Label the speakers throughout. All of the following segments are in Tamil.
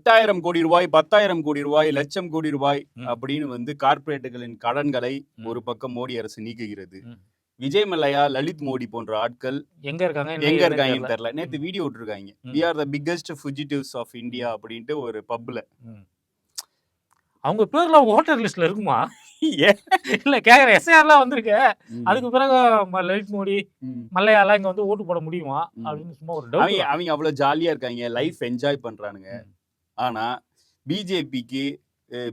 Speaker 1: எட்டாயிரம் கோடி ரூபாய் பத்தாயிரம் கோடி ரூபாய் லட்சம் கோடி ரூபாய். அப்படின்னு வந்து கார்ப்பரேட்டுகளின் கடன்களை. ஒரு பக்கம் மோடி அரசு நீக்குகிறது. விஜய் மல்லையா லலித் மோடி போன்ற ஆட்கள்
Speaker 2: எங்க இருக்காங்க?
Speaker 1: எங்க இருக்காங்கன்னு
Speaker 2: தெரியல.
Speaker 1: நேத்து வீடியோ விட்டுருக்காங்க. We are the biggest fugitives of India அப்படின்ட்டு ஒரு பப்ல.
Speaker 2: அவங்க பேர்ல ஓட்டர் லிஸ்ட்ல இருக்குமா? இல்ல கேக்குற எஸ்ஐஆர்லாம் வந்திருக்கு. அதுக்கு பிறகு லலித் மோடி மல்லையாலாம் இங்க வந்து ஓட்டு போட முடியுமா. அப்படின்னு சும்மா ஒரு
Speaker 1: அவங்க அவ்வளவு ஜாலியா இருக்காங்க. லைஃப் என்ஜாய் பண்றானுங்க. ஆனா பிஜேபிக்கு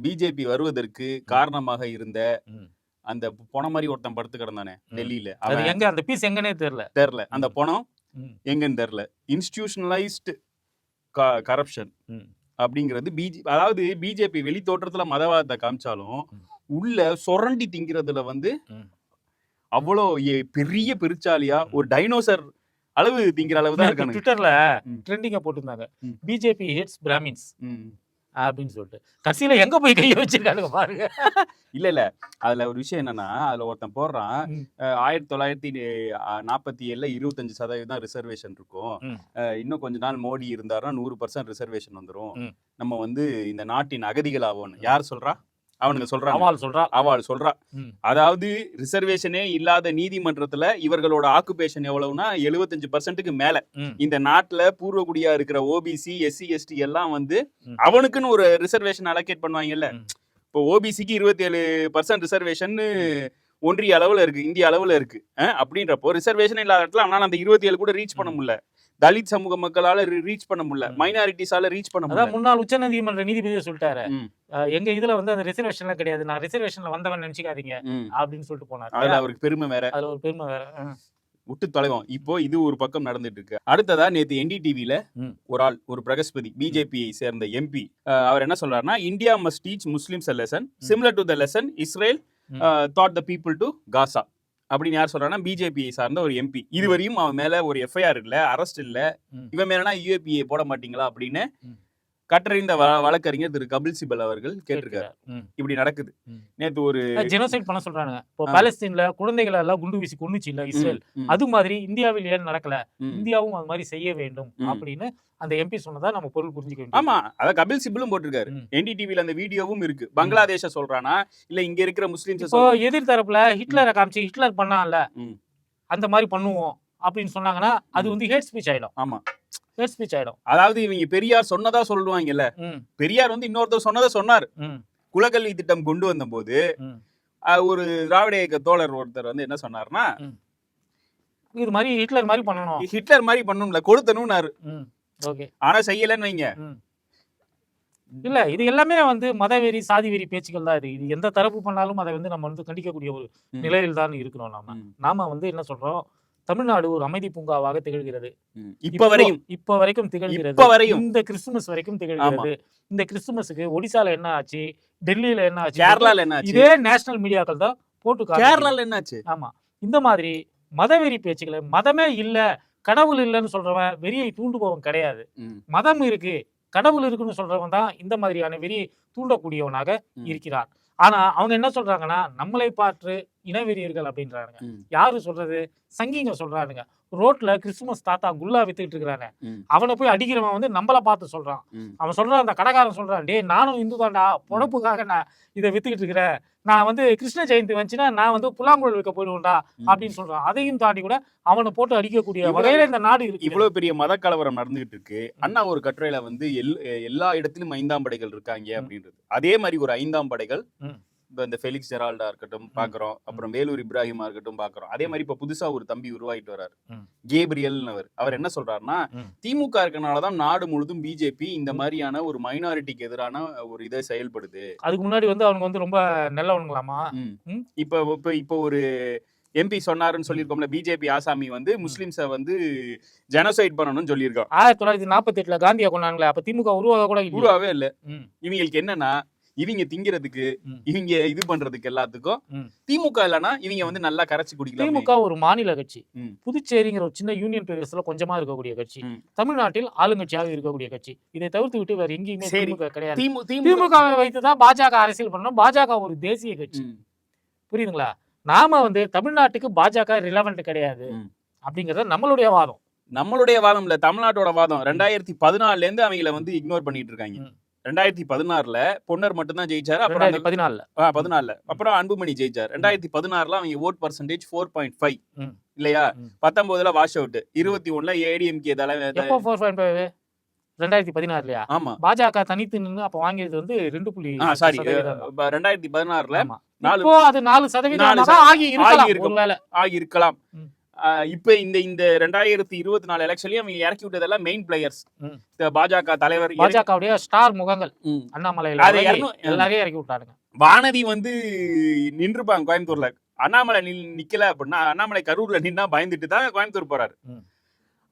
Speaker 1: பிஜேபி வருவதற்கு காரணமாக இருந்த. அந்த பொண மாதிரி ஒருத்தன் படுத்து கிடந்தானே. டெல்லியில
Speaker 2: அது எங்க அந்த பீஸ் எங்கனே தெரியல
Speaker 1: தெரியல அந்த பணம். எங்கன்னு தெரியல இன்ஸ்டிடியூஷனலைஸ்டு கரப்ஷன். அப்படிங்கிறது பிஜே அதாவது பிஜேபி வெளி தோற்றத்துல மதவாதத்தை காமிச்சாலும். உள்ள சொரண்டி திங்கிறதுல வந்து. அவ்வளோ பெரிய பெருச்சாலியா ஒரு டைனோசர் அளவு திங்கிற அளவு தான்
Speaker 2: நேத்து
Speaker 1: இருக்கானுங்க.
Speaker 2: ட்விட்டர்ல. ட்ரெண்டிங்கா போட்டிருந்தாங்க. BJP heads Brahmins. அப்படின்னு சொல்லிட்டு. கடைசியில எங்க போய் கைய வச்சிருக்கானுங்க பாருங்க.
Speaker 1: இல்ல இல்ல. அதுல ஒரு விஷயம் என்னன்னா அதுல ஒருத்தன் போடுறான். ஆயிரத்தி தொள்ளாயிரத்தி நாற்பத்தி ஏழுல இருபத்தஞ்சு சதவீதம் ரிசர்வேஷன் இருக்கும். இன்னும் கொஞ்ச நாள் மோடி இருந்தாருன்னா நூறு பர்சன்ட் ரிசர்வேஷன் வந்துரும்.
Speaker 2: ம்.
Speaker 1: நம்ம வந்து இந்த நாட்டின் அகதிகள் ஆவோம் யார் சொல்றா? அவனுங்க சொல்றாங்க
Speaker 2: அவால் சொல்றா
Speaker 1: அவள் சொல்றா. அதாவது ரிசர்வேஷனே இல்லாத நீதிமன்றத்துல இவர்களோட ஆக்குபேஷன் எவ்வளவுனா எழுபத்தஞ்சு பர்சன்ட்டுக்கு மேல. இந்த நாட்டுல பூர்வகுடியா இருக்கிற ஓபிசி எஸ்சி எஸ்டி எல்லாம் வந்து. அவனுக்குன்னு ஒரு ரிசர்வேஷன் அலோகேட் பண்ணுவாங்கல்ல. இப்போ ஓபிசிக்கு இருபத்தி ஏழு பர்சன்ட் ரிசர்வேஷன் ஒன்றிய அளவுல இருக்கு இந்திய அளவுல இருக்கு. அஹ், அப்படின்றப்போ ரிசர்வேஷன் இல்லாத இடத்துல அவனால அந்த இருபத்தி ஏழு கூட ரீச் பண்ண முடியல. தலித் சமூக மக்களால ரீச் பண்ண முடியல. மைனாரிட்டிஸால ரீச் பண்ண முடியல.
Speaker 2: முன்னாள் உச்ச நீதிமன்ற நீதிபதி சொல்லிட்டாரு. எங்க இதுல வந்து அந்த ரிசர்வேஷன்லாம் கிடையாது. நான் ரிசர்வேஷன்ல வந்தவன் நினைச்சுக்காதீங்க. அப்படின்னு சொல்லிட்டு போனாரு.
Speaker 1: அதுல அவருக்கு பெருமை வேற.
Speaker 2: அதுல ஒரு பெருமை வேற.
Speaker 1: விட்டு தொலைவோம் இப்போ இது ஒரு பக்கம் நடந்துட்டு இருக்கு. அடுத்ததா நேத்து என்டிடிவில. ஒரு ஆள் ஒரு பிரகஸ்பதி பிஜேபியை சேர்ந்த எம்பி அவர் என்ன சொல்றாருன்னா India must teach Muslims lesson similar to the lesson Israel. Taught the people to Gaza அப்படின்னு யார் சொல்றாங்கன்னா பிஜேபியை சார்ந்த ஒரு எம்பி இதுவரையும் அவன் மேல ஒரு எஃப்ஐஆர் இல்ல அரெஸ்ட் இல்ல. இவன் மேலனா யூஏபிஏ போட மாட்டீங்களா அப்படின்னு. கற்றறிந்த வழக்கறிஞர் திரு கபில் சிபல் அவர்கள் கேட்டிருக்காரு. இப்படி நடக்குது. நேத்து ஒரு
Speaker 2: ஜெனோசைட் பண்ண சொல்றானுங்க இப்போ. பாலஸ்தீன்ல குழந்தைகளை எல்லாம் குண்டு வீசி கொன்னுச்சு இல்ல இஸ்ரேல் அது மாதிரி இந்தியாவில் ஏன் நடக்கல. இந்தியாவும் அது மாதிரி செய்ய வேண்டும். அப்படின்னு அந்த எம்பி சொன்னதா நம்ம பொருள் புரிஞ்சுக்க.
Speaker 1: ஆமா அத கபில் சிபலும் போட்டிருக்காரு. என்டிடிவில அந்த வீடியோவும் இருக்கு பங்களாதேஷ சொல்றானா இல்ல இங்க இருக்கிற முஸ்லிம்ஸ்
Speaker 2: எதிர் தரப்புல ஹிட்லரை காமிச்சு ஹிட்லர் பண்ணான்ல. அந்த மாதிரி பண்ணுவோம் அப்படின்னு சொன்னாங்கன்னா அது. வந்து ஹேட் ஸ்பீச் ஆயிடும்
Speaker 1: ஆமா
Speaker 2: ஹேட் ஸ்பீச் ஆயிடும்
Speaker 1: அதாவது இவங்க பெரியார் சொன்னதா சொல்லுவாங்கல்ல. பெரியார் வந்து இன்னொருத்தர் சொன்னதை சொன்னார். குலக்கல்வி திட்டம் கொண்டு வந்தபோது
Speaker 2: ம்.
Speaker 1: அஹ், ஒரு திராவிட இயக்க தோழர் ஒருத்தர் வந்து என்ன சொன்னார்னா
Speaker 2: இது மாதிரி ஹிட்லர் மாதிரி பண்ணணும்.
Speaker 1: ஹிட்லர் மாதிரி பண்ணணும்ல கொடுத்தனும்னாரு
Speaker 2: ம், ஓகே.
Speaker 1: ஆனா செய்யலன்னு வைங்க.
Speaker 2: இல்ல இது எல்லாமே வந்து மதவெறி சாதி வெறி பேச்சுக்கள் தான் இது. இது எந்த தரப்பு பண்ணாலும் அதை வந்து நம்ம வந்து கண்டிக்கக்கூடிய ஒரு. நிலையில் தான் இருக்கிறோம் நாம. நாம வந்து என்ன சொல்றோம்? தமிழ்நாடு ஒரு அமைதி பூங்காவாக திகழ்கிறது.
Speaker 1: இப்ப வரையும்.
Speaker 2: இப்ப வரைக்கும் திகழ்கிறது.
Speaker 1: வரையும்.
Speaker 2: இந்த கிறிஸ்துமஸ் வரைக்கும் திகழ்கிறது. இந்த கிறிஸ்துமஸுக்கு ஒடிசால என்ன ஆச்சு? டெல்லியில என்ன ஆச்சு?
Speaker 1: கேரளால என்னாச்சு
Speaker 2: இதே நேஷனல் மீடியாக்கள் தான் போட்டு.
Speaker 1: கேரளால என்னாச்சு?
Speaker 2: ஆமா. இந்த மாதிரி மதவெறி பேச்சுக்களை மதமே இல்ல கடவுள் இல்லைன்னு சொல்றவன் வெறியை தூண்டுபவன் கிடையாது. மதம் இருக்கு கடவுள் இருக்குன்னு சொல்றவன் தான் இந்த மாதிரியான வெறியை தூண்டக்கூடியவனாக
Speaker 1: ம்.
Speaker 2: இருக்கிறான். ஆனா அவங்க என்ன சொல்றாங்கன்னா நம்மளை பாற்று இனவெறியர்கள் அப்படின்றாங்க
Speaker 1: ம்,
Speaker 2: யாரு சொல்றது? சங்கிங்க சொல்றானுங்க. ரோட்ல கிறிஸ்துமஸ் தாத்தா குல்லா வித்துக்கிட்டு இருக்கிறாங்க
Speaker 1: ம்,
Speaker 2: அவனை போய் அடிக்கிறவன் வந்து நம்மள பார்த்து சொல்றான். அவன் சொல்றான் அந்த கடைக்காரன் சொல்றான் டேய் நானும் இந்து தான்டா. பொழப்புக்காக நான் இதை வித்துக்கிட்டு இருக்கிறேன் நான் வந்து கிருஷ்ண ஜெயந்தி வந்துச்சுன்னா நான் வந்து புல்லாங்குழல் வைக்க போயிடுவேன்டா. அப்படின்னு சொல்றான். அதையும் தாண்டி கூட அவனை போட்டு அடிக்கக்கூடிய வகையில இந்த நாடு இருக்கு.
Speaker 1: இவ்வளவு பெரிய மத கலவரம் நடந்துகிட்டு இருக்கு. அண்ணா ஒரு கட்டுரையில வந்து எல்- எல்லா இடத்திலும் ஐந்தாம் படைகள் இருக்காங்க. அப்படின்றது. அதே மாதிரி ஒரு ஐந்தாம் படைகள். இப்ப இந்த ஃபெலிக்ஸ் ஜெரால்டா இருக்கட்டும் பாக்குறோம். அப்புறம் வேலூர் இப்ராஹிமா இருக்கட்டும் பாக்குறோம். அதே மாதிரி இப்ப புதுசா ஒரு தம்பி உருவாயிட்டு வர்றாரு.
Speaker 2: ம்.
Speaker 1: கேப்ரியல் அவர். அவர் என்ன சொல்றாருன்னா. திமுக இருக்கனாலதான் நாடு முழுதும் பிஜேபி இந்த மாதிரியான ஒரு மைனாரிட்டிக்கு எதிரான ஒரு இதை செயல்படுது.
Speaker 2: அதுக்கு முன்னாடி வந்து அவனுக்கு வந்து ரொம்ப நல்லவனுங்களாமா.
Speaker 1: இப்ப இப்ப இப்ப ஒரு எம்பி சொன்னாருன்னு சொல்லியிருக்கோம்ல பிஜேபி ஆசாமி வந்து முஸ்லிம்ஸ வந்து ஜெனசைட் பண்ணணும்னு சொல்லியிருக்கான்
Speaker 2: ஆயிரத்தி தொள்ளாயிரத்தி நாற்பத்தி எட்டுல காந்தியா கொண்டாங்களே அப்ப திமுக உருவாக கூட?
Speaker 1: உருவாவே இல்ல. இவங்களுக்கு என்னன்னா இவங்க திங்கிறதுக்கு. இவங்க இது பண்றதுக்கு எல்லாத்துக்கும். திமுக இல்லனா இவங்க வந்து நல்லா கரைச்சு குடிக்கலாம்
Speaker 2: திமுக ஒரு மாநில கட்சி. புதுச்சேரிங்கிற ஒரு சின்ன யூனியன் பிரதேசத்துல கொஞ்சமா இருக்கக்கூடிய கட்சி. தமிழ்நாட்டில் ஆளுங்கட்சியாக இருக்கக்கூடிய கட்சி இதை தவிர்த்து விட்டு வேற எங்கேயுமே. திமுக கிடையாது
Speaker 1: திமு திமுக
Speaker 2: திமுகவை வைத்து தான் பாஜக அரசியல் பண்ணணும் பாஜக ஒரு தேசிய கட்சி புரியுதுங்களா நாம வந்து தமிழ்நாட்டுக்கு பாஜக ரிலவெண்ட் கிடையாது. அப்படிங்கறது நம்மளுடைய வாதம்
Speaker 1: நம்மளுடைய வாதம் இல்ல தமிழ்நாட்டோட வாதம் ரெண்டாயிரத்தி பதினாலுல இருந்து அவங்கள வந்து இக்னோர் பண்ணிட்டு இருக்காங்க. ரெண்டாயிரத்தி பதினாறுல பொன்னர் மட்டும் தான் ஜெயிச்சாரு அப்புறம்
Speaker 2: பதினாலுல
Speaker 1: பதினாலுல அப்புறம் அன்புமணி ஜெயிச்சார். ரெண்டாயிரத்தி பதினாறுல அவங்க vote percentage four point five. இல்லையா. பத்தொன்பதுல வாஷ் அவுட் இருபத்தி ஒண்ணுல ஏடிஎம்கே தலை
Speaker 2: எப்போ ஃபோர் பாயிண்ட் ஃபைவ் ரெண்டாயிரத்தி பதினாறுலயா?
Speaker 1: ஆமா.
Speaker 2: பாஜக தனித்து நின்று அப்ப வாங்கியது வந்து ரெண்டு புள்ளி
Speaker 1: சாரி. ரெண்டாயிரத்தி பதினாறுல. நாலு
Speaker 2: அது நாலு சதவீதம் ஆகி இருக்கலாம்
Speaker 1: இப்ப இந்த இந்த ரெண்டாயிரத்தி இருபத்தி நாலு எலெக்ஷன்லயும் அவங்க இறக்கி விட்டதெல்லாம் மெயின் பிளேயர்ஸ்
Speaker 2: ம்.
Speaker 1: பாஜக தலைவர்
Speaker 2: பாஜகவுடைய ஸ்டார் முகங்கள். அண்ணாமலையில
Speaker 1: அது
Speaker 2: எல்லாரையும் இறக்கி விட்டாருங்க
Speaker 1: வானதி வந்து நின்றுப்பாங்க கோயம்புத்தூர்ல அண்ணாமலை நில் நிக்கல அப்படின்னா அண்ணாமலை கரூர்ல நின்னா பயந்துட்டு தான் கோயம்புத்தூர் போறாரு.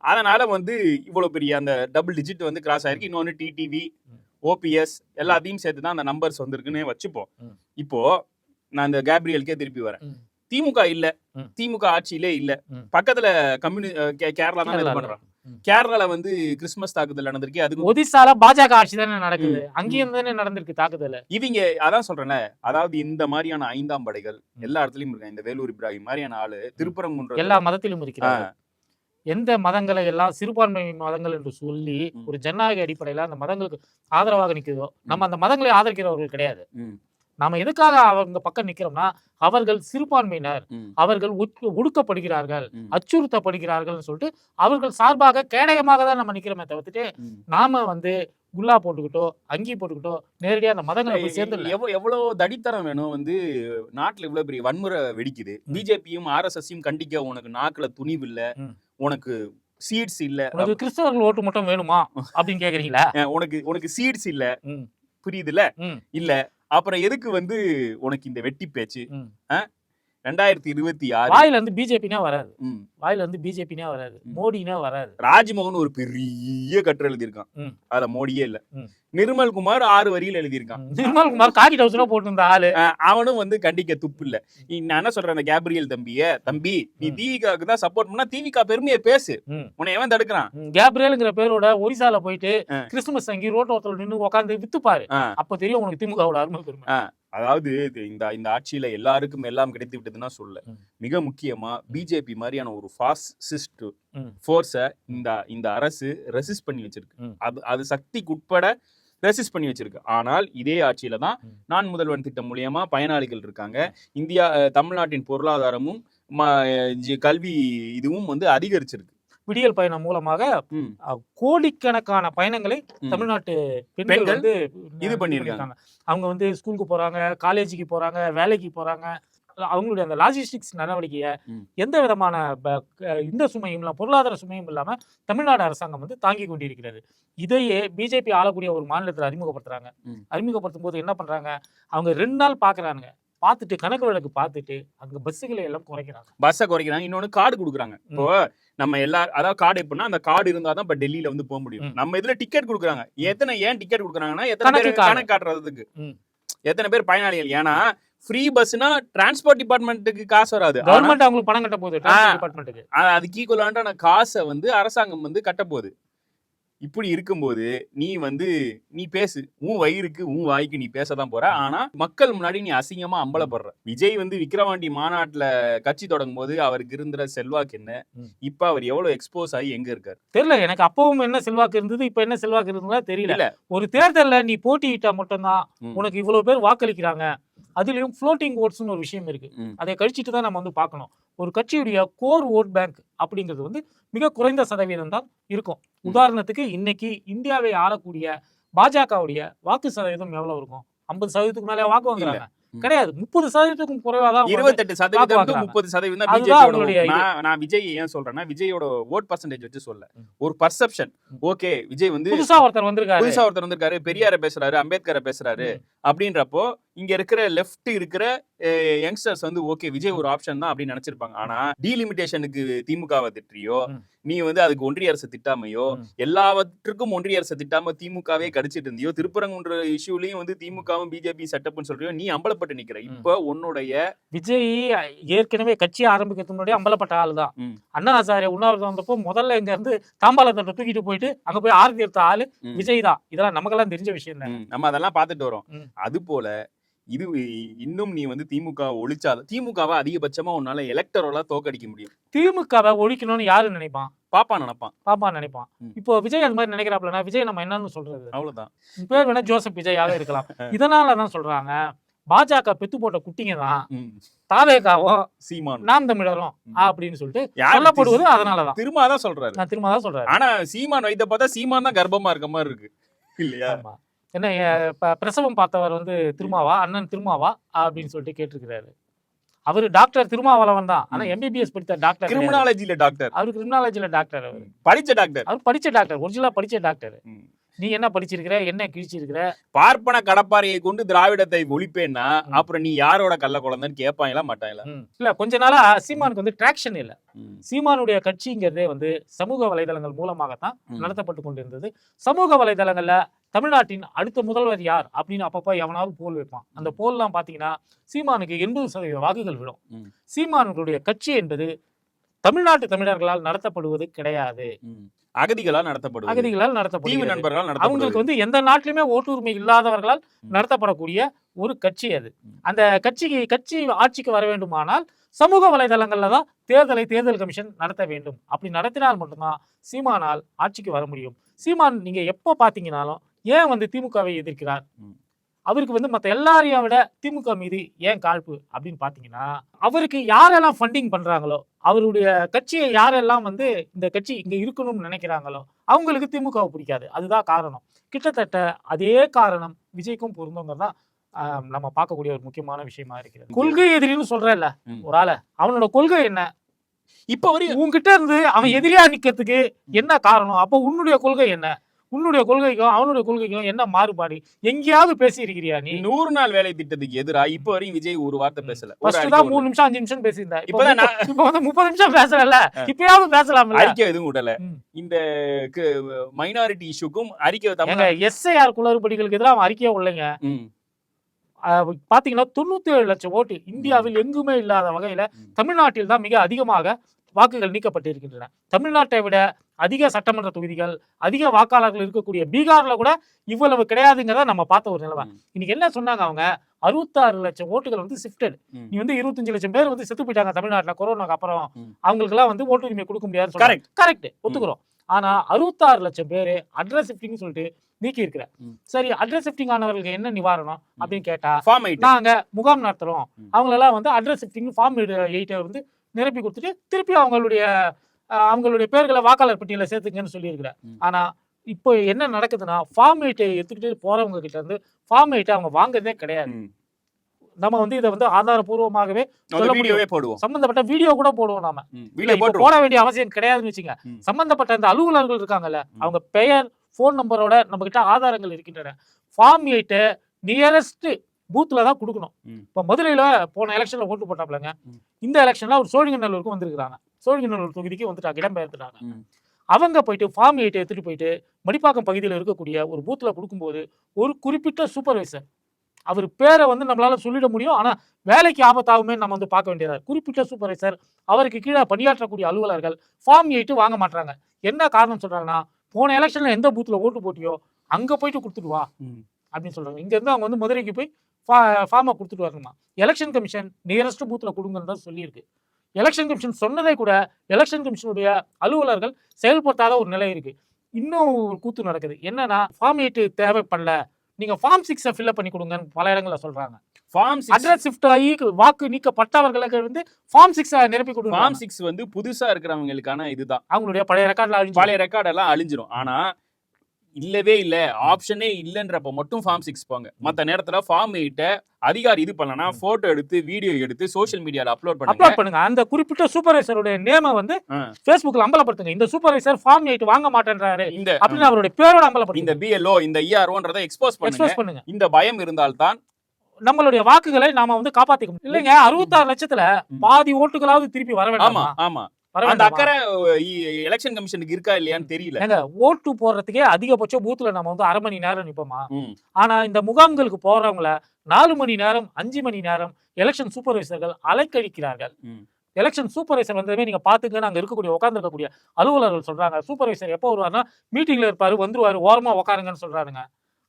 Speaker 1: அதனால வந்து இவ்வளவு பெரிய அந்த டபுள் டிஜிட் வந்து கிராஸ் ஆயிருக்கு இன்னொன்னு டிடிவி. ஓபிஎஸ் எல்லாத்தையும் சேர்த்து தான் அந்த நம்பர்ஸ் வந்திருக்குன்னு வச்சுப்போம். இப்போ நான் இந்த கேப்ரியலுக்கே திருப்பி வரேன். திமுக இல்ல. திமுக ஆட்சியிலே இல்ல. பக்கத்துல கம்யூனி கேரளா தான் இது
Speaker 2: கேரளால.
Speaker 1: பண்றான். கேரளால வந்து கிறிஸ்மஸ் தாக்குதல் நடந்திருக்கு. அதுக்கு
Speaker 2: ஒடிசால பாஜக ஆட்சி தானே நடக்குது. அங்கேயும் தானே நடந்திருக்கு தாக்குதல்.
Speaker 1: இவங்க அதான் சொல்றேன்ல. அதாவது இந்த மாதிரியான ஐந்தாம் படைகள் எல்லா இடத்துலயும் இருக்காங்க இந்த வேலூர் இப்ராஹிம் மாதிரியான ஆளு திருப்பரங்குன்ற
Speaker 2: எல்லா மதத்திலும் இருக்கிறாங்க எந்த மதங்களை எல்லாம் சிறுபான்மை மதங்கள் என்று சொல்லி. ஒரு ஜனநாயக அடிப்படையில அந்த மதங்களுக்கு ஆதரவாக நிக்குதோ? நம்ம அந்த மதங்களை ஆதரிக்கிறவர்கள் கிடையாது. நாம எதுக்காக அவங்க பக்கம் நிக்கிறோம்னா அவர்கள் சிறுபான்மையினர். அவர்கள் ஒடுக்க- ஒடுக்கப்படுகிறார்கள். அச்சுறுத்தப்படுகிறார்கள் சொல்லிட்டு அவர்கள் சார்பாக கேடயமாக தான் நம்ம நிக்கிறோமே தவிர்த்துட்டு. நாம வந்து குல்லா போட்டுக்கிட்டோ அங்கி போட்டுக்கிட்டோ நேரடியா அந்த மதங்களை போய் சேர்ந்து.
Speaker 1: எவ்வளவு தடித்தரம் வேணும் வந்து நாட்டுல இவ்வளவு பெரிய வன்முறை வெடிக்குது பிஜேபியும் ஆர்எஸ்எஸ்ஸையும் கண்டிக்க உனக்கு நாக்குல துணிவு இல்ல. உனக்கு சீட்ஸ் இல்ல
Speaker 2: உனக்கு கிறிஸ்தவர்கள் ஓட்டு மட்டும் வேணுமா அப்படின்னு கேக்குறீங்களா
Speaker 1: உனக்கு உனக்கு சீட்ஸ் இல்ல
Speaker 2: ம்.
Speaker 1: இல்ல அப்புறம் எதுக்கு வந்து உனக்கு இந்த வெட்டி பேச்சு? ரெண்டாயிரத்தி இருபத்தி ஆறு
Speaker 2: வாயில இருந்து பிஜேபினா வராது. வாயில இருந்து பிஜேபினா வராது. மோடினா வராது
Speaker 1: ராஜ்மோகன் ஒரு பெரிய கட்டுரை எழுதியிருக்கான். அதுல மோடியே இல்ல. நிர்மல் குமார் ஆறு வரியில எழுதியிருக்கான்
Speaker 2: நிர்மல் குமார் காக்கி டவுசரா போட்டு இருந்த ஆளு
Speaker 1: அவனும் வந்து கண்டிக்க துப்பு இல்ல நீ- நான் என்ன சொல்றேன் அந்த கேப்ரியல் தம்பிய தம்பி நீ. திவிகாவுக்கு தான் சப்போர்ட் பண்ணா திவிகா பெருமையை பேசு. உன்னை எவன் தடுக்கிறான்
Speaker 2: கேப்ரியல்ங்கிற பேரோட ஒரிசால போயிட்டு. கிறிஸ்துமஸ் அங்கி ரோட்டோரத்துல நின்னு உட்காந்து வித்துப்பாரு. அப்ப தெரியும் உனக்கு திமுகவோட அருமை பெருமை
Speaker 1: அதாவது இந்த இந்த ஆட்சியில எல்லாருக்கும் எல்லாம் கிடைத்து விட்டதுன்னா சொல்ல. மிக முக்கியமா பிஜேபி மாதிரியான ஒரு ஃபாசிஸ்ட். ஃபோர்ஸை இந்த இந்த அரசு ரெசிஸ்ட் பண்ணி வச்சிருக்கு. அது அது சக்திக்கு உட்பட ரெசிஸ்ட் பண்ணி வச்சிருக்கு ஆனால் இதே ஆட்சியில தான். நான் முதல்வன் திட்டம் மூலியமா பயனாளிகள் இருக்காங்க இந்தியா தமிழ்நாட்டின் பொருளாதாரமும் கல்வி இதுவும் வந்து அதிகரிச்சிருக்கு
Speaker 2: விடியல் பயணம் மூலமாக கோடிக்கணக்கான பயணங்களை. தமிழ்நாட்டு பெண்கள் வந்து
Speaker 1: இது பண்ணியிருக்காங்க.
Speaker 2: அவங்க வந்து ஸ்கூலுக்கு போறாங்க காலேஜுக்கு போறாங்க வேலைக்கு போறாங்க அவங்களுடைய அந்த லாஜிஸ்டிக்ஸ் நடவடிக்கையை. எந்த விதமான இந்த சுமையும் இல்லாம பொருளாதார சுமையும் இல்லாம தமிழ்நாடு அரசாங்கம் வந்து தாங்கி கொண்டிருக்கிறது இதையே பிஜேபி ஆளக்கூடிய ஒரு மாநிலத்தில் அறிமுகப்படுத்துறாங்க. அறிமுகப்படுத்தும் போது என்ன பண்றாங்க அவங்க ரெண்டு நாள் பாக்குறாங்க பார்த்துட்டு கணக்கு வழக்கு பார்த்துட்டு அங்க பஸ்ஸுகளை எல்லாம் குறைக்கிறாங்க.
Speaker 1: பஸ்ஸை குறைக்கிறாங்க. இன்னொன்னு கார்டு கொடுக்குறாங்க. இப்போ நம்ம எல்லா அதாவது கார்டு எப்படின்னா அந்த கார்டு இருந்தா தான் இப்ப டெல்லியில வந்து போக முடியும். நம்ம இதுல டிக்கெட் கொடுக்குறாங்க. எத்தனை ஏன் டிக்கெட் கொடுக்குறாங்கன்னா எத்தனை பேர். கணக்கு காட்டுறதுக்கு. எத்தனை பேர் பயனாளிகள்? ஏன்னா ஃப்ரீ பஸ்னா டிரான்ஸ்போர்ட் டிபார்ட்மெண்ட்டுக்கு காசு வராது.
Speaker 2: கவர்மெண்ட் அவங்களுக்கு பணம் கட்ட போகுது டிபார்ட்மெண்ட்டுக்கு
Speaker 1: அதுக்கு ஈக்குவலான காசை வந்து அரசாங்கம் வந்து கட்ட போகுது. இப்படி இருக்கும்போது நீ வந்து நீ பேசு. உன் வயிறுக்கு உன் வாய்க்கு நீ பேசதான் போற. ஆனா மக்கள் முன்னாடி நீ அசிங்கமா அம்பலப்படுற. விஜய் வந்து விக்கிரவாண்டி மாநாட்டுல கட்சி தொடங்கும் போது அவருக்கு இருந்த செல்வாக்கு என்ன. இப்ப அவர் எவ்வளவு எக்ஸ்போஸ் ஆகி எங்க இருக்காரு?
Speaker 2: தெரியல. எனக்கு அப்பவும் என்ன செல்வாக்கு இருந்தது இப்ப என்ன செல்வாக்கு இருந்ததா தெரியல. ஒரு தேர்தல்ல நீ போட்டியிட்டா மட்டும்தான். உனக்கு இவ்வளவு பேர் வாக்களிக்கிறாங்க. அதுலயும் ஃப்ளோட்டிங் ஓட்ஸ்னு ஒரு விஷயம் இருக்கு. அதை கழிச்சிட்டு தான் நம்ம வந்து பார்க்கணும். ஒரு கட்சியுடைய கோர் ஓட் பேங்க் அப்படிங்கிறது வந்து மிக குறைந்த சதவீதம் தான் இருக்கும். உதாரணத்துக்கு இன்னைக்கு இந்தியாவை ஆளக்கூடிய பாஜகவுடைய வாக்கு சதவீதம் எவ்வளவு இருக்கும்? ஐம்பது சதவீதத்துக்கு மேல வாக்கு வாங்குறாங்க. கிடையாது. முப்பது சதவீதத்துக்கும் குறைவா தான்
Speaker 1: இருபத்தெட்டு சதவீதம். முப்பது சதவீதம். நான் விஜய் ஏன் சொல்றேன்னா விஜயோட ஓட் பர்சன்டேஜ் வச்சு சொல்ல. ஒரு பர்செப்ஷன். ஓகே விஜய் வந்து
Speaker 2: புதுசா ஒருத்தர் வந்திருக்காரு.
Speaker 1: புதுசா ஒருத்தர் வந்திருக்காரு பெரியார பேசுறாரு அம்பேத்கரை பேசுறாரு அப்படின்றப்போ இங்க இருக்கிற லெஃப்ட் இருக்கிற யங்ஸ்டர்ஸ் வந்து ஓகே விஜய் ஒரு ஆப்ஷன் தான் அப்படின்னு நினைச்சிருப்பாங்க ஆனா டீலிமிட்டேஷனுக்கு திமுகவை திட்டியோ. நீ வந்து அதுக்கு ஒன்றிய அரசு திட்டாமையோ. எல்லாவற்றுக்கும் ஒன்றிய அரசு திட்டாம திமுகவே கடிச்சிட்டு இருந்தியோ திருப்பரங்குன்ற இஷ்யூலயும் வந்து திமுகவும் பிஜேபி செட்டப்னு சொல்றியோ நீ அம்பலப்பட்டு நிக்கிற. இப்ப உன்னுடைய
Speaker 2: விஜய் ஏற்கனவே கட்சி ஆரம்பிக்கிறதுக்கு முன்னாடி அம்பலப்பட்ட ஆளு தான். அண்ணா ஹசாரே உண்ணாவிரதம் வந்தப்போ முதல்ல இங்க இருந்து தாம்பாளத்தட்டை தூக்கிட்டு போயிட்டு அங்க போய் ஆரத்தி எடுத்த ஆளு. விஜய் தான் இதெல்லாம் நமக்கெல்லாம் தெரிஞ்ச விஷயம் தான்
Speaker 1: நம்ம அதெல்லாம் பார்த்துட்டு வரோம். அது போல இது இன்னும் நீ வந்து திமுக ஒழிச்சாத திமுகவை அதிகபட்சமா உன்னால எலக்டரோலா தோக்கடிக்க முடியும்.
Speaker 2: திமுகவை ஒழிக்கணும்னு யாரு நினைப்பான்?
Speaker 1: பாப்பா நினைப்பான்.
Speaker 2: பாப்பான்னு நினைப்பான். இப்போ விஜய் அந்த மாதிரி நினைக்கிறாப்லனா விஜய் நம்ம என்னன்னு சொல்றது?
Speaker 1: அவ்வளவுதான்.
Speaker 2: பேர் வேணா ஜோசப் விஜயாவே இருக்கலாம். இதனால தான் சொல்றாங்க பாஜக பெத்து போட்ட குட்டிங்க தான். தாவேகாவும்
Speaker 1: சீமான்.
Speaker 2: நாம் தமிழரும். அப்படின்னு சொல்லிட்டு சொல்லப்படுவது அதனாலதான்.
Speaker 1: திரும்ப தான் சொல்றாரு.
Speaker 2: நான் திரும்ப தான் சொல்றேன்.
Speaker 1: ஆனா சீமான் வைத்த பார்த்தா சீமான் தான் கர்ப்பமா இருக்க மாதிரி இருக்கு. இல்லையா?
Speaker 2: என்ன பிரசவம் பார்த்தவர் வந்து திருமாவா அண்ணன் திருமாவா அப்படின்னு சொல்லிட்டு கேட்டிருக்கிறாரு அவரு டாக்டர் திருமாவளவன் தான் ஆனா. எம்பிபிஎஸ் படித்த டாக்டர்.
Speaker 1: கிரிமினாலஜில டாக்டர்
Speaker 2: அவரு கிரிமினாலஜில டாக்டர் அவர்
Speaker 1: படிச்ச டாக்டர்
Speaker 2: அவர் படிச்ச டாக்டர் ஒரிஜினலா படிச்ச டாக்டர். நீ என்ன படிச்சிருக்கிற என்ன கிழிச்சிருக்கிற
Speaker 1: பார்ப்பன கடப்பாறையை கொண்டு திராவிடத்தை ஒழிப்பேன்னா. அப்புறம் நீ யாரோட கள்ள குழந்தைன்னு கேட்பாங்களா மாட்டாங்களா.
Speaker 2: இல்ல கொஞ்ச நாளா சீமானுக்கு வந்து டிராக்ஷன் இல்ல. சீமானுடைய கட்சிங்கிறதே வந்து சமூக வலைதளங்கள் மூலமாகத்தான். நடத்தப்பட்டு கொண்டிருந்தது சமூக வலைதளங்கள்ல தமிழ்நாட்டின் அடுத்த முதல்வர் யார் அப்படின்னு அப்பப்போ எவனாவது போல் வைப்பான். அந்த போல்லாம் பாத்தீங்கன்னா சீமானுக்கு எண்பது சதவீத வாக்குகள் விடும். சீமானுடைய கட்சி என்பது தமிழ்நாட்டு தமிழர்களால் நடத்தப்படுவது கிடையாது.
Speaker 1: அகதிகளால் நடத்தப்படுவது.
Speaker 2: அகதிகளால்
Speaker 1: தீவு
Speaker 2: நடத்தப்படுகிறது
Speaker 1: நண்பர்களால்
Speaker 2: அவங்களுக்கு வந்து எந்த நாட்டிலுமே ஓட்டுரிமை இல்லாதவர்களால். நடத்தப்படக்கூடிய ஒரு கட்சி அது. அந்த கட்சிக்கு கட்சி ஆட்சிக்கு வர வேண்டுமானால் சமூக வலைதளங்கள்ல தான் தேர்தலை தேர்தல் கமிஷன் நடத்த வேண்டும். அப்படி நடத்தினால் மட்டும்தான் சீமானால் ஆட்சிக்கு வர முடியும். சீமான் நீங்க எப்போ பாத்தீங்கன்னாலும் ஏன் வந்து திமுகவை எதிர்க்கிறார். அவருக்கு வந்து மற்ற எல்லாரையும் விட திமுக மீது ஏன் காழ்ப்பு? அப்படின்னு பாத்தீங்கன்னா அவருக்கு யாரெல்லாம் ஃபண்டிங் பண்றாங்களோ அவருடைய கட்சியை யாரெல்லாம் வந்து இந்த கட்சி இங்க இருக்கணும்னு நினைக்கிறாங்களோ அவங்களுக்கு திமுகவை பிடிக்காது. அதுதான் காரணம். கிட்டத்தட்ட அதே காரணம் விஜய்க்கும் பொருந்தவங்க நம்ம பார்க்கக்கூடிய ஒரு முக்கியமான விஷயமா இருக்கிறது. கொள்கை எதிரின்னு சொல்றேன்ல. ஒரு ஆளை. அவனோட கொள்கை என்ன?
Speaker 1: இப்ப வரையும்
Speaker 2: உன்கிட்ட இருந்து அவன் எதிரியா நிக்கிறதுக்கு என்ன காரணம்? அப்போ உன்னுடைய கொள்கை என்ன? உன்னுடைய கொள்கைக்கும் அவனுடைய கொள்கைக்கும் என்ன மாறுபாடு? எங்கேயாவது பேசி இருக்கிறியா நீ?
Speaker 1: நூறு நாள் வேலை திட்டத்துக்கு எதிரா இப்ப வரையும் விஜய் ஒரு வார்த்தை. பேசல.
Speaker 2: ஃபர்ஸ்ட் தான். மூணு நிமிஷம் அஞ்சு நிமிஷம் பேசியிருந்தேன் இப்போ
Speaker 1: இப்பதான்
Speaker 2: இப்போ வந்து முப்பது நிமிஷம் பேசல இப்பயாவது பேசலாம்ல.
Speaker 1: அறிக்கை எதுவும் விடல. இந்த மைனாரிட்டி இஷ்யூக்கும் அறிக்கை தமிழ்
Speaker 2: எஸ்ஐஆர் குளறுபடிகளுக்கு எதிராக அறிக்கையே. ஆஹ் பாத்தீங்கன்னா தொண்ணூத்தி ஏழு லட்சம் ஓட்டு இந்தியாவில் எங்குமே இல்லாத வகையில. தமிழ்நாட்டில் தான் மிக அதிகமாக வாக்குகள் நீக்கப்பட்டிருக்கின்றன. தமிழ்நாட்டை விட அதிக சட்டமன்ற தொகுதிகள் அதிக வாக்காளர்கள் இருக்கக்கூடிய பீகார்ல கூட இவ்வளவு கிடையாதுங்கிறத நம்ம பார்த்த ஒரு நிலைமை
Speaker 1: ம்.
Speaker 2: இன்னைக்கு என்ன சொன்னாங்க அவங்க அறுபத்தாறு லட்சம் ஓட்டுகள் வந்து ஷிஃப்டட். நீ வந்து இருபத்தஞ்சு லட்சம் பேர் வந்து செத்து போயிட்டாங்க தமிழ்நாட்டுல கொரோனாக்கு அப்புறம். அவங்களுக்கு எல்லாம் வந்து ஓட்டுரிமை கொடுக்க சொல்றாங்க.
Speaker 1: Correct.
Speaker 2: கரெக்ட் ஒத்துக்கிறோம் ஆனா அறுபத்தாறு லட்சம் பேர் அட்ரஸ் ஷிஃப்டிங் சொல்லிட்டு நீக்கி இருக்கிற. சரி அட்ரஸ் ஷிஃப்டிங் ஆனவர்களுக்கு என்ன நிவாரணம் அப்படின்னு கேட்டா
Speaker 1: ஃபார்ம்
Speaker 2: நாங்க முகாம் நடத்துறோம். அவங்களெல்லாம் வந்து அட்ரஸ் ஷிஃப்டிங் ஃபார்ம் எயிட்டை வந்து நிரப்பி கொடுத்துட்டு திருப்பி அவங்களுடைய அவங்களுடைய பேர்களை வாக்காளர் பட்டியலில் சேர்த்துங்கன்னு சொல்லியிருக்கிறேன்
Speaker 1: ம்.
Speaker 2: ஆனா இப்போ என்ன நடக்குதுன்னா ஃபார்ம் எயிட்டை எடுத்துக்கிட்டு போறவங்க கிட்ட இருந்து ஃபார்ம் எயிட்டை அவங்க வாங்குறதே கிடையாது. நம்ம வந்து இதை வந்து ஆதாரபூர்வமாகவே சொல்ல
Speaker 1: வீடியோவே போடுவோம்
Speaker 2: சம்பந்தப்பட்ட வீடியோ கூட போடுவோம் நாம
Speaker 1: வீடியோ
Speaker 2: போட வேண்டிய அவசியம் கிடையாதுன்னு வச்சுங்க. சம்பந்தப்பட்ட அந்த அலுவலர்கள் இருக்காங்கல்ல. அவங்க பெயர் ஃபோன் நம்பரோட நம்ம கிட்ட ஆதாரங்கள் இருக்கின்றன ஃபார்ம் எயிட்டை நியரஸ்ட் பூத்ல தான் கொடுக்கணும். இப்ப மதுரையில போன எலெக்ஷன்ல ஓட்டு போட்டாப்லங்க. இந்த எலெக்ஷன்ல ஒரு சோழிங்கநல்லூருக்கு வந்திருக்காங்க சோழிங்கநல்லூர் தொகுதிக்கு வந்துட்டாங்க இடம்பெயர்த்துட்டாங்க. அவங்க போயிட்டு ஃபார்ம் எயிட்டை எடுத்துட்டு போயிட்டு மடிப்பாக்கம் பகுதியில் இருக்கக்கூடிய ஒரு பூத்ல கொடுக்கும்போது ஒரு குறிப்பிட்ட சூப்பர்வைசர் அவர் பேரை வந்து நம்மளால சொல்லிட முடியும். ஆனா வேலைக்கு ஆபத்தாகுமே நம்ம வந்து பார்க்க வேண்டியதா இருக்கு. குறிப்பிட்ட சூப்பர்வைசர் அவருக்கு கீழே பணியாற்றக்கூடிய அலுவலர்கள் ஃபார்ம் எயிட்டு வாங்க மாட்டாங்க என்ன காரணம் சொல்றாங்கன்னா போன எலெக்ஷன்ல எந்த பூத்ல ஓட்டு போட்டியோ அங்க போயிட்டு கொடுத்துட்டு வா. அப்படின்னு சொல்றாங்க. இங்க இருந்து அவங்க வந்து மதுரைக்கு போய் ஃபார்மை கொடுத்துட்டு வரணுமா? எலெக்ஷன் கமிஷன் நியரஸ்ட் பூத்ல கொடுங்கன்னு தான் சொல்லியிருக்கு. எலெக்ஷன் கமிஷன் சொன்னதே கூட எலெக்ஷன் கமிஷனுடைய அலுவலர்கள் செயல்படுத்தாத ஒரு நிலை இருக்கு. இன்னும் ஒரு கூத்து நடக்குது. என்னன்னா ஃபார்ம் எயிட் தேவைப்படல. நீங்க ஃபார்ம் சிக்ஸை ஃபில்அப் பண்ணி கொடுங்கன்னு பல இடங்கள்ல சொல்றாங்க.
Speaker 1: ஃபார்ம்
Speaker 2: அட்ரஸ் ஷிஃப்ட் ஆகி வாக்கு நீக்கப்பட்டவர்களுக்கு வந்து ஃபார்ம் சிக்ஸ் நிரப்பி கொடுங்க
Speaker 1: ஃபார்ம் சிக்ஸ் வந்து புதுசா இருக்கிறவங்களுக்கான இதுதான்.
Speaker 2: அவங்களுடைய பழைய ரெக்கார்ட்ல
Speaker 1: பழைய ரெக்கார்ட் எல்லாம் அழிஞ்சிரும். ஆனா இல்லவே இல்ல ஆப்ஷனே இல்லன்றப்ப மட்டும் ஃபார்ம் சிக்ஸ் போங்க. மத்த நேரத்துல ஃபார்ம் எயிட்ட அதிகாரி இது பண்ணனா போட்டோ எடுத்து வீடியோ எடுத்து சோஷியல் மீடியால அப்லோட் பண்ணுங்க.
Speaker 2: அப்லோட் பண்ணுங்க. அந்த குறிப்பிட்ட சூப்பர்வைசருடைய நேம வந்து. Facebookல அம்பலப்படுத்துங்க. இந்த சூப்பர்வைசர் ஃபார்ம் எயிட் வாங்க மாட்டேன்றாரு
Speaker 1: இந்த
Speaker 2: அப்படின்னு அவருடைய பேரோட
Speaker 1: இந்த
Speaker 2: அம்பலப்படுத்துங்க
Speaker 1: பிஎல்ஓ இந்த இஆர்ஓன்றதை எக்ஸ்போஸ் பண்ணுங்க. இந்த பயம் இருந்தால்தான்
Speaker 2: நம்மளுடைய வாக்குகளை நாம வந்து காப்பாத்திக்க முடியும். இல்லைங்க அறுபத்தாறு லட்சத்துல. பாதி ஓட்டுகளாவது திருப்பி வர வேண்டாமா?
Speaker 1: ஆமா. அந்த? அக்கறை எலெக்ஷன் கமிஷனுக்கு இருக்கா இல்லையான்னு தெரியல
Speaker 2: ஏங்க ஓட்டு போடுறதுக்கே அதிகபட்சம் பூத்துல நம்ம வந்து அரை மணி நேரம் நிப்போமா. ஆனா இந்த முகாம்களுக்கு போறவங்கள நாலு மணி நேரம் அஞ்சு மணி நேரம் எலெக்ஷன் சூப்பர்வைசர்கள் அலைக்கழிக்கிறார்கள். எலெக்ஷன் சூப்பர்வைசர் வந்ததுமே நீங்க பாத்துங்கன்னு அங்க இருக்கக்கூடிய உட்கார்ந்து இருக்கக்கூடிய அலுவலர்கள் சொல்றாங்க சூப்பர்வைசர் எப்போ வருவாருன்னா மீட்டிங்ல இருப்பாரு வந்துருவாரு ஓரமா உட்காருங்கன்னு சொல்றாருங்க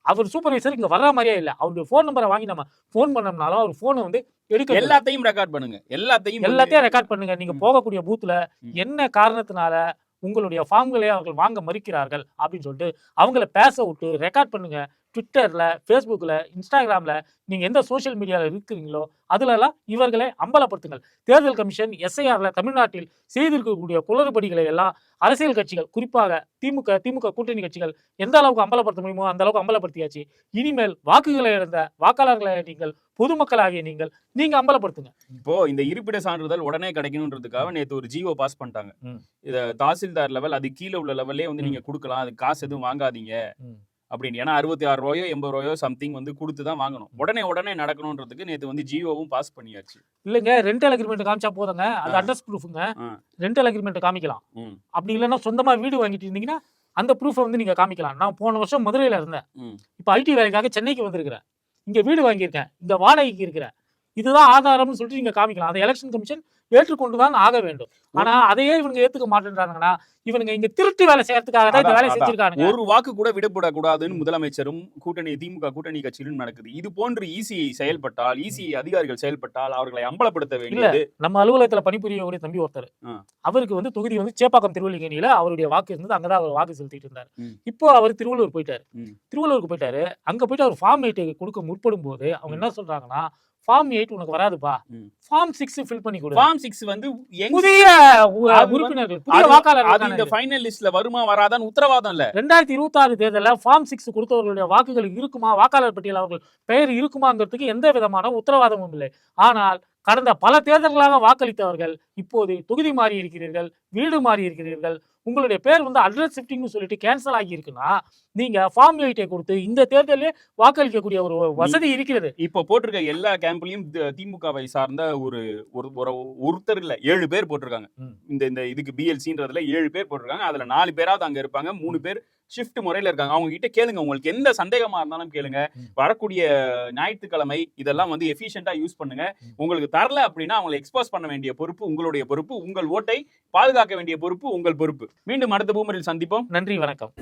Speaker 2: அவர் சூப்பர்வைசர் இங்க வர்ற மாதிரியே இல்ல. அவருடைய ஃபோன் நம்பரை வாங்கி நம்ம ஃபோன் பண்ணோம்னாலும் அவர் போனை வந்து எடுக்க
Speaker 1: எல்லாத்தையும் ரெக்கார்ட் பண்ணுங்க. எல்லாத்தையும்
Speaker 2: எல்லாத்தையும் ரெக்கார்ட் பண்ணுங்க. நீங்க
Speaker 1: ம்.
Speaker 2: போகக்கூடிய பூத்ல
Speaker 1: ம்.
Speaker 2: என்ன காரணத்தினால உங்களுடைய ஃபார்ம்களை அவர்கள் வாங்க மறுக்கிறார்கள் அப்படின்னு சொல்லிட்டு அவங்கள பேச விட்டு ரெக்கார்ட் பண்ணுங்க. ட்விட்டர்ல ஃபேஸ்புக்ல இன்ஸ்டாகிராம்ல நீங்க எந்த சோஷியல் மீடியாவில் இருக்கிறீங்களோ அதுலலாம் இவர்களை அம்பலப்படுத்துங்கள். தேர்தல் கமிஷன் எஸ்ஐஆர்ல தமிழ்நாட்டில் செய்திருக்கக்கூடிய குளறுபடிகளை எல்லாம் அரசியல் கட்சிகள் குறிப்பாக திமுக திமுக கூட்டணி கட்சிகள் எந்த அளவுக்கு அம்பலப்படுத்த முடியுமோ அந்த அளவுக்கு அம்பலப்படுத்தியாச்சு. இனிமேல் வாக்குகளை இழந்த வாக்காளர்களை நீங்கள் பொதுமக்களாகிய நீங்கள் நீங்க அம்பலப்படுத்துங்க.
Speaker 1: இப்போ இந்த இருப்பிட சான்றிதழ் உடனே கிடைக்கணுன்றதுக்காக நேத்து ஒரு ஜியோ பாஸ் பண்ணிட்டாங்க. இத தாசில்தார் லெவல் அது கீழே உள்ள லெவல்லே வந்து நீங்க கொடுக்கலாம். அது காசு எதுவும் வாங்காதீங்க. அப்படின்னு. ஏன்னா அறுபத்தி ஆறு ரூபாயோ எண்பது ரூபாயோ சம்திங் வந்து கொடுத்து தான் வாங்கணும். உடனே உடனே நடக்கணுன்றதுக்கு நேத்து வந்து ஜியோவும் பாஸ் பண்ணியாச்சு.
Speaker 2: இல்லைங்க ரெண்டல் அக்ரிமெண்ட் காமிச்சா போதுங்க. அது. அட்ரஸ் ப்ரூஃபுங்க. ரெண்டல் அக்ரிமெண்ட் காமிக்கலாம். அப்படி இல்லைன்னா சொந்தமா வீடு வாங்கிட்டு இருந்தீங்கன்னா அந்த ப்ரூஃபை வந்து நீங்க காமிக்கலாம். நான் போன வருஷம் மதுரையில இருந்தேன். இப்போ ஐடி வேலைக்காக சென்னைக்கு வந்திருக்கிறேன். இங்க வீடு வாங்கியிருக்கேன். இந்த வாடகைக்கு இருக்கிறேன். இதுதான் ஆதாரம்னு சொல்லிட்டு நீங்க காமிக்கலாம். அதை எலெக்ஷன் கமிஷன் ஏற்றுக்கொண்டு தான் ஆக வேண்டும் ஆனா அதையே இவங்க ஏத்துக்க மாட்டேன்றாங்கன்னா இவனுங்க இங்க திருட்டு வேலை செய்யறதுக்காக தான் இந்த
Speaker 1: அதான்.
Speaker 2: செஞ்சிருக்காங்க
Speaker 1: ஒரு வாக்கு கூட விடப்படக்கூடாதுன்னு முதலமைச்சரும் கூட்டணி திமுக கூட்டணி கட்சியிலும் நடக்குது இது போன்று ஈசி செயல்பட்டால் ஈசி அதிகாரிகள் செயல்பட்டால் அவர்களை அம்பலப்படுத்த வேண்டியது
Speaker 2: நம்ம அலுவலகத்துல பணிபுரியக்கூடிய தம்பி ஒருத்தர். அவருக்கு வந்து தொகுதி வந்து சேப்பாக்கம் திருவள்ளிக்கேணியில அவருடைய வாக்கு இருந்தது அங்கதான் அவர் வாக்கு செலுத்திட்டு இருந்தார். இப்போ அவர் திருவள்ளூர் போயிட்டாரு. திருவள்ளூருக்கு போயிட்டாரு அங்க போயிட்டு அவர் ஃபார்ம் எயிட் கொடுக்க முற்படும் போது அவங்க. என்ன சொல்றாங்கன்னா ஃபார்ம் எயிட் உனக்கு வராதுப்பா. ஃபார்ம் சிக்ஸ் ஃபில் பண்ணி கொடு.
Speaker 1: ஃபார்ம் சிக்ஸ் வந்து
Speaker 2: புதிய உறுப்பினர்கள் புதிய வாக்காளர்கள்
Speaker 1: இந்த ஃபைனல் லிஸ்ட்ல வருமா வராதான்னு உத்தரவாதம் இல்ல.
Speaker 2: ரெண்டாயிரத்தி இருபத்தி ஆறு தேர்தலில் ஃபார்ம் சிக்ஸ் கொடுத்தவர்களுடைய வாக்குகள் இருக்குமா? வாக்காளர் பட்டியல் அவர்கள் பெயர் இருக்குமாங்கிறதுக்கு எந்த விதமான உத்தரவாதமும் இல்லை. ஆனால் கடந்த பல தேர்தல்களாக வாக்களித்தவர்கள் இப்போது தொகுதி மாறி இருக்கிறீர்கள் வீடு மாறி இருக்கிறீர்கள் உங்களுடைய பேர் வந்து அட்ரஸ் ஷிஃப்டிங்னு சொல்லிட்டு கேன்சல் ஆகி இருக்குன்னா நீங்க ஃபார்ம் எயிட்டை கொடுத்து இந்த தேர்தலே வாக்களிக்கக்கூடிய ஒரு வசதி இருக்கிறது.
Speaker 1: இப்ப போட்டிருக்க எல்லா கேம்ப்லயும் திமுகவை சார்ந்த ஒரு ஒரு ஒரு ஒருத்தர் இல்ல ஏழு பேர் போட்டிருக்காங்க. இந்த இந்த இதுக்கு பிஎல்சின்றதுல ஏழு பேர் போட்டிருக்காங்க. அதுல நாலு பேராவது அங்க இருப்பாங்க. மூணு பேர் ஷிஃப்ட் முறையில இருக்காங்க. அவங்க கிட்ட கேளுங்க. உங்களுக்கு எந்த சந்தேகமா இருந்தாலும் கேளுங்க. வரக்கூடிய ஞாயிற்றுக்கிழமை இதெல்லாம் வந்து எஃபிஷியண்டா யூஸ் பண்ணுங்க. உங்களுக்கு தரல அப்படின்னா அவங்களை எக்ஸ்போஸ் பண்ண வேண்டிய பொறுப்பு உங்களுடைய பொறுப்பு உங்கள் ஓட்டை பாதுகாக்க வேண்டிய பொறுப்பு உங்கள் பொறுப்பு. மீண்டும் அடுத்த பூமரில் சந்திப்போம்.
Speaker 2: நன்றி. வணக்கம்.